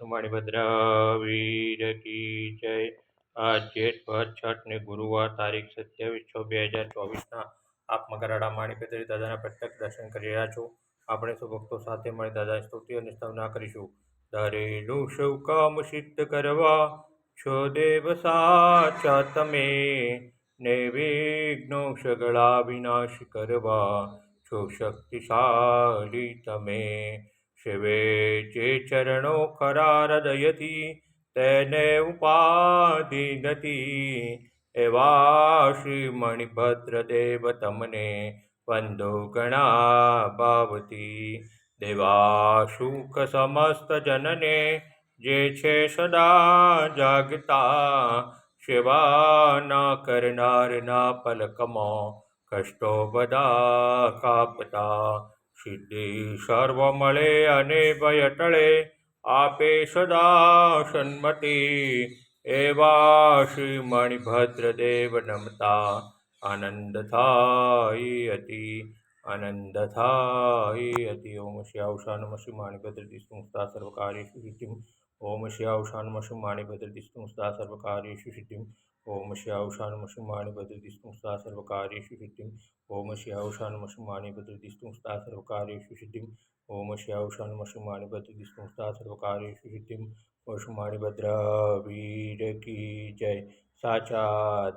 ભદ્રા કી જય આ જેઠ ભર છઠ ને ગુરુવાર તારીખ સત્યાવીસ છ બે હજાર ચોવીસના આપ મકરાડા માણીપેદરી દાદાના પ્રત્યક્ષ દર્શન કરી રહ્યા છો આપણે સૌ ભક્તો સાથે મળી દાદાની સ્તુતિ અને સ્તવના કરીશું ધરેલું સૌ કામ સિદ્ધ કરવા છો દેવ સાચા તમે ને વિઘ્નો સગળા વિનાશ કરવા છો શક્તિશાળી તમે શિવે જે ચરણો ખરા હૃદયથી તેને ઉપાધિ નથી એવા શ્રી મણિભદ્ર દેવ તમને વંદો ગણા ભાવતી દેવા સુખ સમસ્ત જનને જે છે સદા જાગતા સેવા ના કરનારના પલકમાં કષ્ટો બધા કાપતા સિદ્ધિ સર્વ મળે અને ભય ટળે આપે સદા સન્મતિ. એવા શ્રી મણિભદ્ર દેવ નમતા. આનંદ થાય અતિ, આનંદ થાય અતિ. ઓમ શ્યાવશા નમ શ્રી માણિભદ્ર દિસ્તુંસ્તા સર્વકાર્યેષુ સિદ્ધિમ ઓમ શ્યાવશા નમ શ્રી માણિભદ્ર દિસ્તુંસ્તા સર્વકાર્યેષુ સિદ્ધિમ ઓમ શ્યાવશા નમ શ્રી માણિભદ્ર દિસ્તુંસ્તા સર્વકાર્યેષુ સિદ્ધિમ ઓમ શ્યાવશા નમ શ્રી માણિભદ્ર દિસ્તુંસ્તા સર્વકાર્યેષુ સિદ્ધિમ ઓમ શ્યાવશા નમ શ્રી માણિભદ્ર દિસ્તુંસ્તા સર્વકાર્યેષુ સિદ્ધિમ ઓમ શ્રી માણિભદ્ર વીર કી જય સાચા